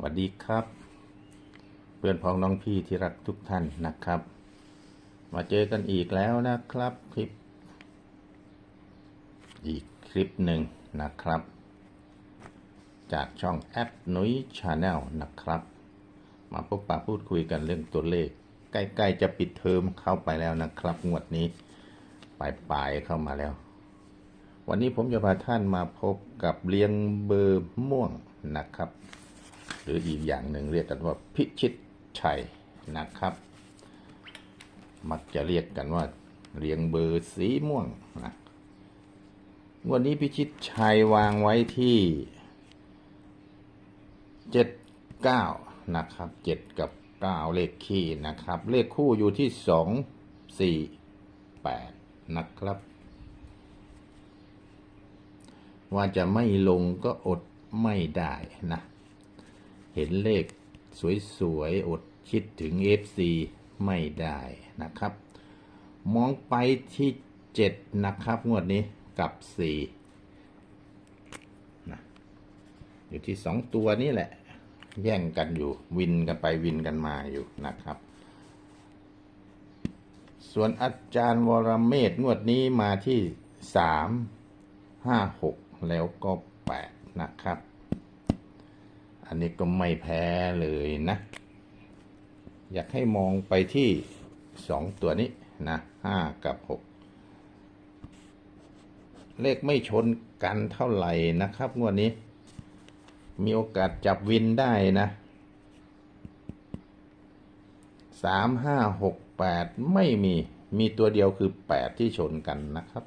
สวัสดีครับ เพื่อนพ้องน้องพี่ที่รักทุกท่านนะครับ มาเจอกันอีกแล้วนะครับคลิป อีกคลิปหนึ่งนะครับ จากช่องแอดนุ้ยชาแนลนะครับ มาพบปะพูดคุยกันเรื่องตัวเลข ใกล้ ๆ จะปิดเทอมเข้าไปแล้วนะครับ งวดนี้ปลายๆเข้ามาแล้ว วันนี้ผมจะพาท่านมาพบกับเรียงเบอร์ม่วงนะครับ หรืออีกอย่างหนึ่งเรียกกันว่าพิชิตชัยนะครับ มักจะเรียกกันว่าเรียงเบอร์สีม่วงนะวันนี้พิชิตชัยวางไว้ที่เจ็ดเก้านะครับเจ็ดกับเก้าเลขคี่นะครับ เลขคู่อยู่ที่สองสี่แปดนะครับ ว่าจะไม่ลงก็อดไม่ได้นะ เห็นเลขสวยๆ อดคิดถึง FC ไม่ได้นะครับ มองไปที่ 7 นะครับ งวดนี้กับ 4 นะ อยู่ที่ 2 ตัวนี่แหละ แย่งกันอยู่ วินกันไปวินกันมาอยู่นะครับ ส่วนอาจารย์วรเมศงวดนี้มาที่ 3 5 6 แล้วก็ 8 นะครับ อันนี้ก็ไม่แพ้เลยนะ อยากให้มองไปที่สองตัวนี้นะห้ากับหกเลขไม่ชนกันเท่าไหร่นะครับงวดนี้ มีโอกาสจับวินได้นะสามห้าหกแปดไม่มีมีตัวเดียวคือแปดที่ชนกันนะครับ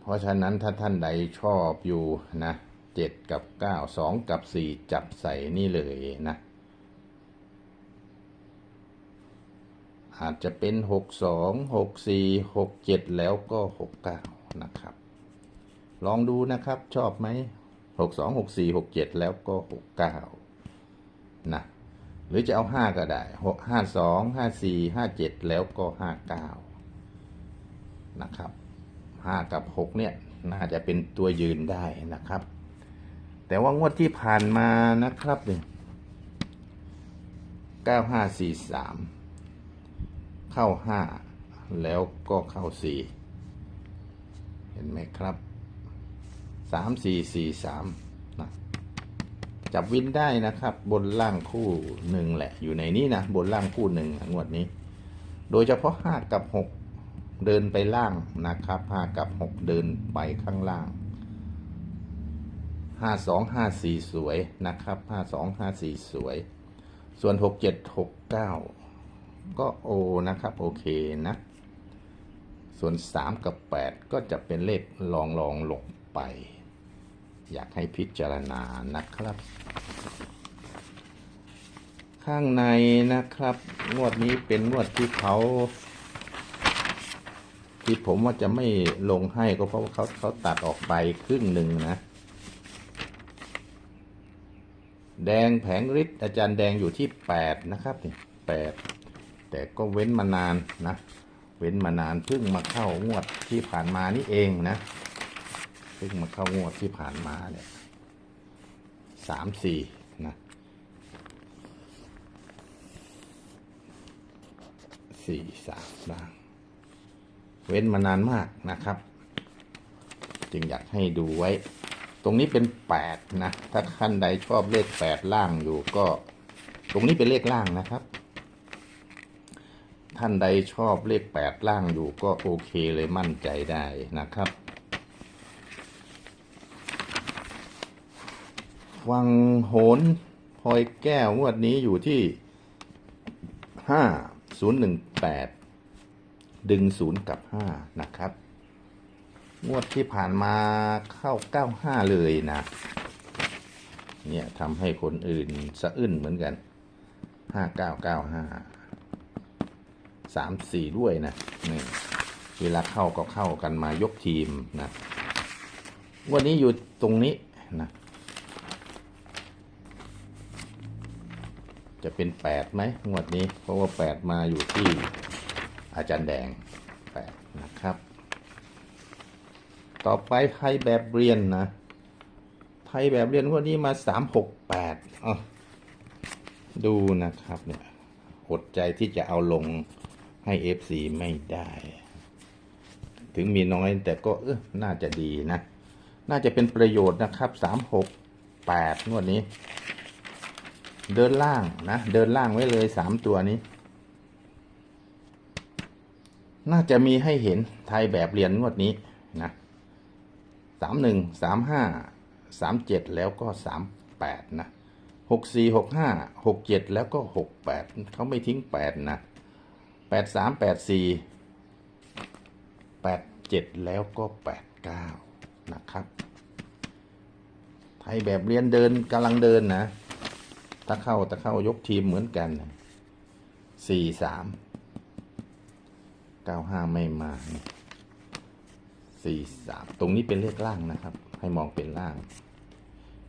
เพราะฉะนั้นถ้าท่านใดชอบอยู่นะ เจ็ดกับเก้าสองกับสี่จับใส่นี่เลยนะ อาจจะเป็นหกสองหกสี่หกเจ็ดแล้วก็หกเก้านะครับ ลองดูนะครับชอบไหมหกสองหกสี่หกเจ็ดแล้วก็หกเก้านะหรือจะเอาห้าก็ได้หกห้าสองห้าสี่ห้าเจ็ดแล้วก็ห้าเก้านะครับห้ากับหกเนี่ย น่าจะเป็นตัวยืนได้นะครับ แต่ว่างวดที่ผ่านมานะครับเนี่ยเก้าห้าสี่สามเข้าห้าแล้วก็เข้าสี่เห็นไหมครับสามสี่สี่สามนะจับวินได้นะครับ บนล่างคู่หนึ่งแหละ อยู่ในนี้นะบนล่างคู่หนึ่งงวดนี้ โดยเฉพาะห้ากับหกเดินไปล่างนะครับห้ากับหกเดินไปข้างล่าง ห้าสองห้าสี่สวยนะครับห้าสองห้าสี่สวย ส่วนหกเจ็ดหกเก้าก็โอนะครับ โอเคนะ ส่วนสามกับแปดก็จะเป็นเลขลองลองลงไป อยากให้พิจารณานะครับ ข้างในนะครับ งวดนี้เป็นงวดที่เขาที่ผมว่าจะไม่ลงให้ก็เพราะว่าเขาเขาตัดออกไปครึ่งหนึ่งนะ แดงแผงฤทธิ์อาจารย์แดงอยู่ที่แปดนะครับนี่แปดแต่ก็เว้นมานานนะ เว้นมานานเพิ่งมาเข้างวดที่ผ่านมานี่เองนะเพิ่งมาเข้างวดที่ผ่านมาเนี่ยสามสี่นะสี่สามบ้างเว้นมานานมากนะครับ จึงอยากให้ดูไว้ ตรงนี้เป็นแปดนะ ถ้าท่านใดชอบเลขแปดล่างอยู่ก็ ตรงนี้เป็นเลขล่างนะครับ ท่านใดชอบเลขแปดล่างอยู่ก็โอเคเลยมั่นใจได้นะครับวังโหนพลอยแก้วงวดนี้อยู่ที่ห้าศูนย์หนึ่งแปดดึงศูนย์กับห้านะครับ งวดที่ผ่านมาเข้าเก้าห้าเลยนะ เนี่ยทำให้คนอื่นสะอื้นเหมือนกันห้าเก้าเก้าห้าสามสี่ด้วยนะนี่เวลาเข้าก็เข้ากันมายกทีมนะงวันนี้อยู่ตรงนี้นะจะเป็นแปดไหมงวดนี้ เพราะว่าแปดมาอยู่ที่อาจารย์แดงแปดนะครับ ต่อไปใครแบบเรียนนะไทยแบบเรียนวดนี้มาสามหกแปดอะดูนะครับเนี่ยอดใจที่จะเอาลงให้เอฟซีไม่ได้ ถึงมีน้อยแต่ก็เออน่าจะดีนะ น่าจะเป็นประโยชน์นะครับสามหกแปดงวดนี้ เดินล่างนะ เดินล่างไว้เลยสามตัวนี้ น่าจะมีให้เห็นไทยแบบเรียนงวดนี้นะ สามหนึ่งสามห้าสามเจ็ดแล้วก็สามแปดนะหกสี่หกห้าหกเจ็ดแล้วก็หกแปดเขาไม่ทิ้งแปดนะแปดสามแปดสี่แปดเจ็ดแล้วก็แปดเก้านะครับ ไทยแบบเรียนเดินกำลังเดินนะถ้าเข้าถ้าเข้ายกทีมเหมือนกันสี่สามเก้าห้าไม่มา สี่สามตรงนี้เป็นเลขล่างนะครับ ให้มองเป็นล่าง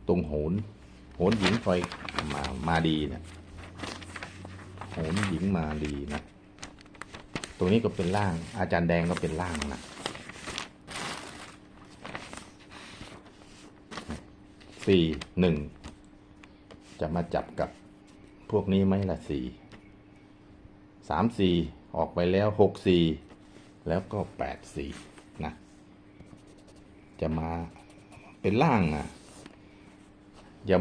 ตรงโหน โหนหญิงคอยมามาดีนะโหนหญิงมาดีนะตรงนี้ก็เป็นล่าง อาจารย์แดงก็เป็นล่างนะสี่หนึ่งจะมาจับกับพวกนี้ไหมล่ะสี่สามสี่ออกไปแล้วหกสี่แล้วก็แปดสี่ จะมาเป็นล่างอะ อย่า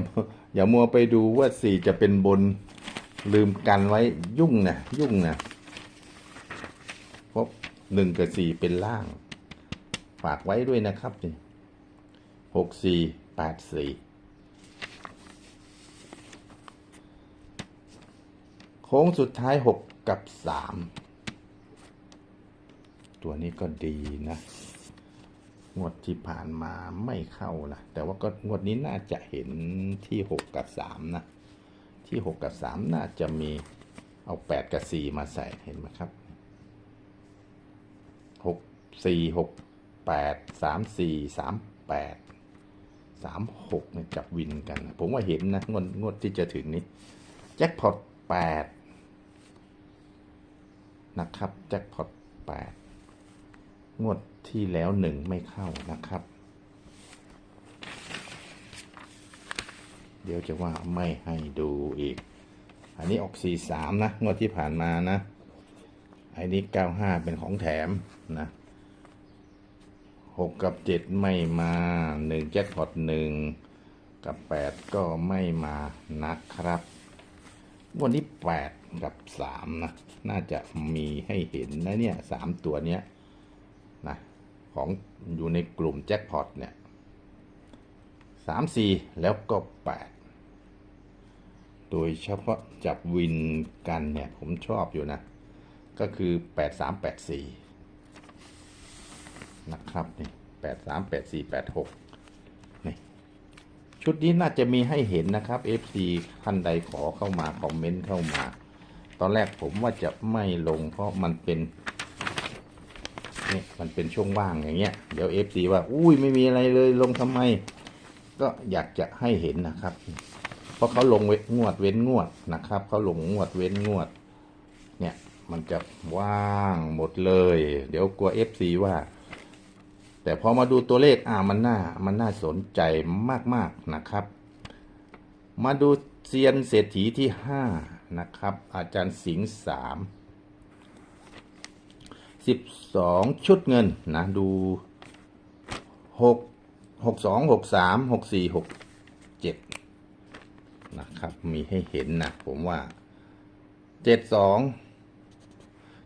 อย่ามัวไปดูว่าสี่จะเป็นบนลืมกันไว้ยุ่งนะยุ่งนะเพราะหนึ่งกับสี่เป็นล่าง ฝากไว้ด้วยนะครับนี่หกสี่แปดสี่โค้งสุดท้ายหกกับสามตัวนี้ก็ดีนะ งวดที่ผ่านมาไม่เข้านะแต่ว่าก็งวดนี้น่าจะเห็นที่หกกับสามนะ ที่หกกับสามน่าจะมีเอาแปดกับสี่มาใส่เห็นไหมครับหกสี่หกแปดสามสี่สามแปดสามหกเนี่ยจับวินกัน ผมว่าเห็นนะงวดงวดที่จะถึงนี้ แจ็คพอตแปดนะครับ แจ็คพอตแปดงวด ที่แล้วหนึ่งไม่เข้านะครับ เดี๋ยวจะว่าไม่ให้ดูอีก อันนี้ออกสี่สามนะ งวดที่ผ่านมานะอ้นี้เก้าห้าเป็นของแถมนะหกกับเจ็ดไม่มาหนึ่งแจ็คพอตหนึ่งกับแปดก็ไม่มานะครับวันนี้แปดกับสามนะ น่าจะมีให้เห็นนะเนี่ยสามตัวเนี้ย ของอยู่ในกลุ่มแจ็คพอตเนี่ยสามสี่แล้วก็แปดโดยเฉพาะจับวินกันเนี่ย ผมชอบอยู่นะ ก็คือแปดสามแปดสี่นะครับนี่แปดสามแปดสี่แปดหกนี่ ชุดนี้น่าจะมีให้เห็นนะครับ FC ท่านใดขอเข้ามา คอมเมนต์เข้ามา ตอนแรกผมว่าจะไม่ลงเพราะมันเป็น นี่มันเป็นช่วงว่างอย่างเงี้ยเดี๋ยวเอฟซีว่า อุ้ยไม่มีอะไรเลยลงทำไม ก็อยากจะให้เห็นนะครับ เพราะเขาลงเว้นงวดเว้นงวดนะครับเขาลงงวดเว้นงวด เนี่ยมันจะว่างหมดเลย เดี๋ยวกลัวเอฟซีว่า แต่พอมาดูตัวเลขอ่ามันน่ามันน่าสนใจมากๆนะครับ มาดูเซียนเศรษฐีที่ห้านะครับ อาจารย์สิงห์สาม สิบสองชุดเงินนะดูหกหกสองหกสามหกสี่หกเจ็ดนะครับ มีให้เห็นนะผมว่าเจ็ดสอง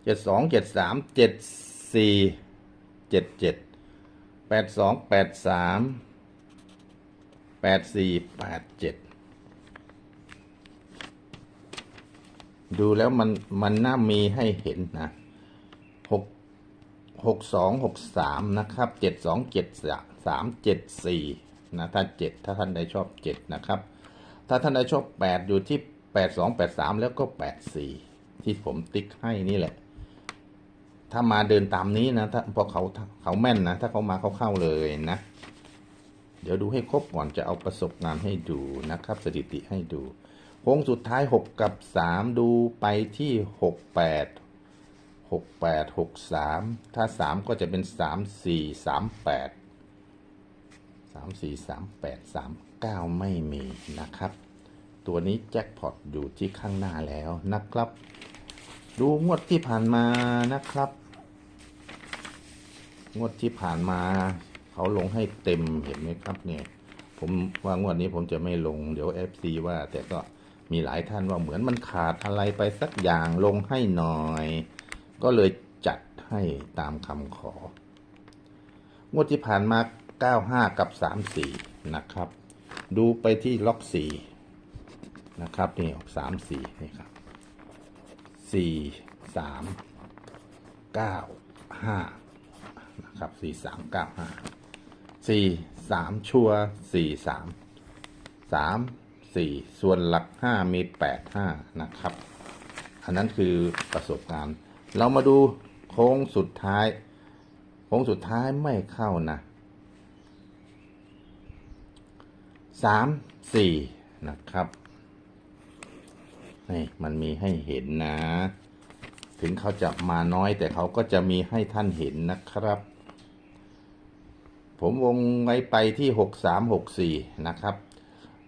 เจ็ดสองเจ็ดสามเจ็ดสี่เจ็ดเจ็ดแปดสองแปดสามแปดสี่แปดเจ็ดดูแล้วมันมันน่ามีให้เห็นนะ หกหกสองหกสามนะครับเจ็ดสองเจ็ดสามเจ็ดสี่นะถ้าเจ็ดถ้าท่านใดชอบเจ็ดนะครับ ถ้าท่านใดชอบแปดอยู่ที่แปดสองแปดสามแล้วก็แปดสี่ที่ผมติ๊กให้นี่แหละ ถ้ามาเดินตามนี้นะถ้าพอเขาเขาแม่นนะ ถ้าเขามาเขาเข้าเลยนะ เดี๋ยวดูให้ครบก่อนจะเอาประสบการณ์ให้ดูนะครับ สถิติให้ดูโค้งสุดท้ายหกกับสามดูไปที่หกแปด หกแปดหกสามถ้าสามก็จะเป็นสามสี่สามแปดสามสี่สามแปดสามเก้าไม่มีนะครับ ตัวนี้แจ็คพอตอยู่ที่ข้างหน้าแล้วนะครับ ดูงวดที่ผ่านมานะครับ งวดที่ผ่านมา เขาลงให้เต็มเห็นไหมครับเนี่ยผมว่างวดนี้ผมจะไม่ลงเดี๋ยว FC ว่าแต่ก็มีหลายท่านว่าเหมือนมันขาดอะไรไปสักอย่างลงให้หน่อย ก็เลยจัดให้ตามคำขอ งวดที่ผ่านมา 95 กับ 34 นะครับ ดูไปที่ล็อก 4 นะครับ นี่34 นี่ครับ 4 3 9 5 นะครับ 4 3 9 5 4 3 ชัว4 3 3 4 ส่วนหลัก 5 มี 8 5 นะครับ อันนั้นคือประสบการณ์ เรามาดูโค้งสุดท้าย โค้งสุดท้ายไม่เข้านะสามสี่นะครับนี่มันมีให้เห็นนะ ถึงเขาจะมาน้อยแต่เขาก็จะมีให้ท่านเห็นนะครับ ผมวงไว้ไปที่หกสามหกสี่นะครับ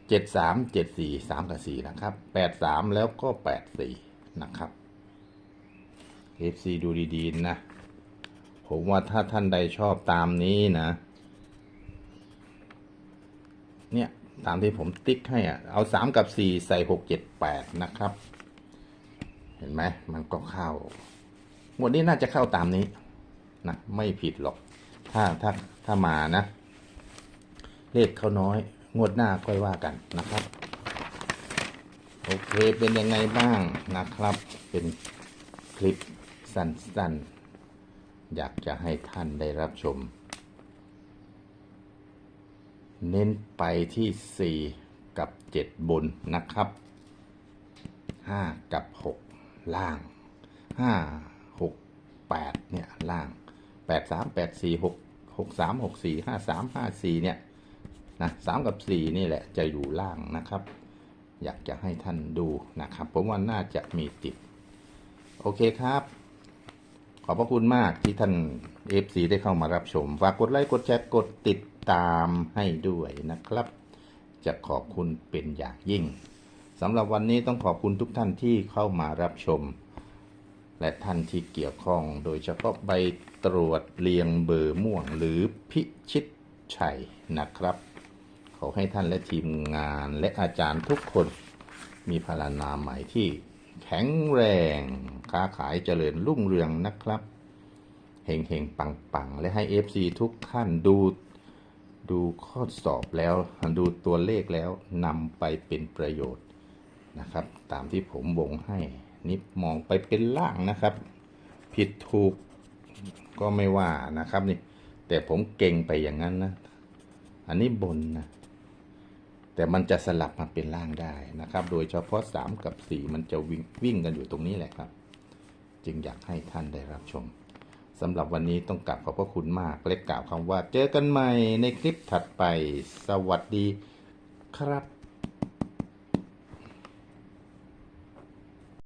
เจ็ดสามเจ็ดสี่สามกับสี่นะครับแปดสามแล้วก็แปดสี่นะครับ FC ดูดีๆนะ ผมว่าถ้าท่านใดชอบตามนี้นะ เนี่ย ตามที่ผมติ๊กให้อะ เอาสามกับสี่ใส่หกเจ็ดแปดนะครับ เห็นไหม มันก็เข้าหมวดนี้น่าจะเข้าตามนี้นะ ไม่ผิดหรอก ถ้าถ้าถ้ามานะ เลขเขาน้อย งวดหน้าค่อยว่ากันนะครับ โอเค เป็นยังไงบ้างนะครับ เป็นคลิป สั้นๆ อยากจะให้ท่านได้รับชม เน้นไปที่ 4 กับ 7 บนนะครับ 5 กับ 6 ล่าง 5 6 8 เนี่ย ล่าง 8 3 8 4 6 6 3 6 4 5 3 5 4 เนี่ยนะ3กับ4นี่แหละจะอยู่ล่างนะครับ อยากจะให้ท่านดูนะครับ ผมว่าน่าจะมีติด โอเคครับ ขอบพระคุณมากที่ท่าน FC ได้เข้ามารับชม ฝากกดไลค์ กดแชร์ กดติดตามให้ด้วยนะครับ จะขอบคุณเป็นอย่างยิ่งสำหรับวันนี้ต้องขอบคุณทุกท่านที่เข้ามารับชม และท่านที่เกี่ยวข้อง โดยเฉพาะใบตรวจเรียงเบอร์ม่วงหรือพิชิตชัยนะครับ ขอให้ท่านและทีมงานและอาจารย์ทุกคนมีพลานาใหม่ที่ แข็งแรง ค้าขายเจริญรุ่งเรืองนะครับ เฮงเฮงปังปังและให้ FC ทุกท่านดูดูข้อสอบแล้วดูตัวเลขแล้วนำไปเป็นประโยชน์นะครับ ตามที่ผมวงให้นี่มองไปเป็นล่างนะครับ ผิดถูกก็ไม่ว่านะครับนี่แต่ผมเก่งไปอย่างนั้นนะ อันนี้บนนะ แต่มันจะสลับมาเป็นล่างได้นะครับ โดยเฉพาะ 3 กับ 4 มันจะวิ่งวิ่งกันอยู่ตรงนี้แหละครับ จึงอยากให้ท่านได้รับชมสำหรับวันนี้ต้องกราบขอบพระคุณมากและกล่าวคำว่า เจอกันใหม่ในคลิปถัดไป สวัสดีครับ